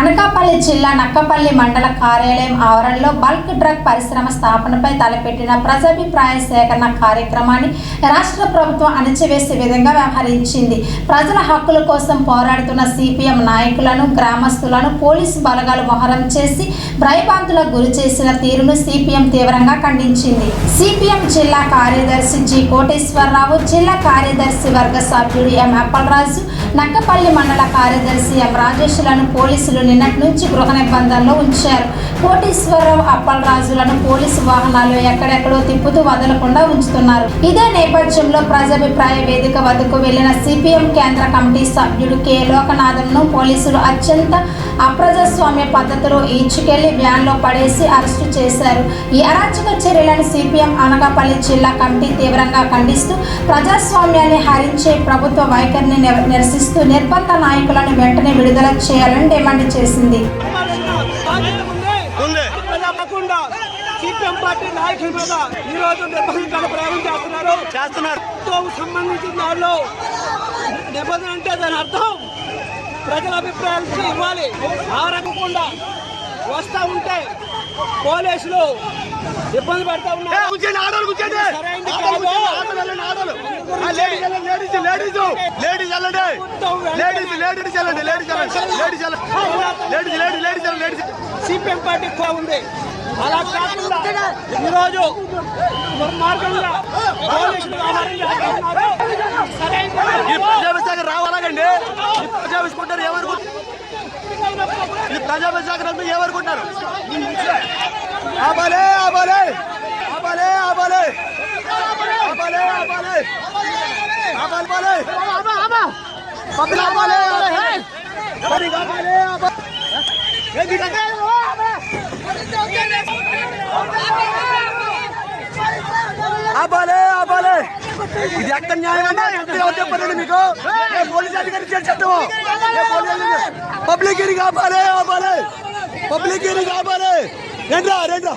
అనకాపల్లి జిల్లా నక్కపల్లి మండల కార్యాలయం ఆవరణలో బల్క్ డ్రగ్ పరిశ్రమ స్థాపనపై తలపెట్టిన ప్రజాభిప్రాయ సేకరణ కార్యక్రమాన్ని రాష్ట్ర ప్రభుత్వం అణచివేసే విధంగా వ్యవహరించింది. ప్రజల హక్కుల కోసం పోరాడుతున్న సిపిఎం నాయకులను గ్రామస్తులను పోలీసు బలగాలు మొహరం చేసి భయభ్రాంతులకు గురి చేసిన తీరును సిపిఎం తీవ్రంగా ఖండించింది. సిపిఎం జిల్లా కార్యదర్శి జి కోటేశ్వరరావు జిల్లా కార్యదర్శి వర్గ సభ్యుడు ఎం అప్పలరాజు నక్కపల్లి మండల కార్యదర్శి ఎం రాజేష్లను పోలీసులు నిన్నటి నుంచి గృహ నిర్బంధంలో ఉంచారు. కోటీశ్వరరావు అప్పలరాజులను పోలీసు వాహనాలు ఎక్కడెక్కడో తిప్పుతూ వదలకుండా ఉంచుతున్నారు. ఇదే నేపథ్యంలో ప్రజాభిప్రాయ వేదిక వద్దకు వెళ్ళిన సిపిఎం కేంద్ర కమిటీ సభ్యుడు కె. లోకనాథంను పోలీసులు అత్యంత అప్రజాస్వామ్య పద్ధతిలో ఈడ్చుకెళ్ళి వ్యాన్లో పడేసి అరెస్టు చేశారు. ఈ అరాచక చర్యలను సిపిఎం అనకాపల్లి జిల్లా కమిటీ తీవ్రంగా ఖండిస్తూ ప్రజాస్వామ్యాన్ని హరించే ప్రభుత్వ వైఖరిని నిరసిస్తూ నిర్బంధ నాయకులను వెంటనే విడుదల చేయాలని డిమాండ్ చేసింది. సిపిఎం పార్టీ నాయకుల మీద ఈ రోజు నిబంధనలు ప్రయోగం చేస్తున్నారు. చేస్తున్నారు. తో సంబంధించిన దానిలో నిబంధన అంటే దాని అర్థం ప్రజల అభిప్రాయాలు ఇవ్వాలి. ఆరకుండా వస్తా ఉంటే పోలీసులు ఇబ్బంది పెడతా ఉన్నారు. లేడీస్ లేడీస్, లేడీస్, వెళ్ళండి. లేడీస్, లేడీస్ వెళ్ళండి, లేడీస్ వెళ్ళండి, ladies. Ladies, ladies, ladies ladies. CPM party ఎక్కువ ఉంది అలా కాకుండా ఈరోజు దుర్మార్గంగా. ఈ. ప్రజాభిషేకం రావాలండి ఈ ప్రజాభిషేకుంటారు ఏమనుకుంటారు ఈ ప్రజాభిషేకం ఏమనుకుంటారు ఆపాలే ఆపాలే ఆపాలే ఆపాలే ఆపాలే ఆపాలే పబ్లిక్ ఆపాలే పబ్లిక్ ఆపాలే ఆపాలే ఏంటి కథ? ఆపాలే ఆపాలే ఇది ఎక్కడ న్యాయం అంటే ఎక్కడ ఎవరు చెప్పారండి మీకు ఏ పోలీస్ అధికారి చట్టము పబ్లిక్ ఆపాలే ఆపాలే పబ్లిక్ ఆపాలే రండి రండి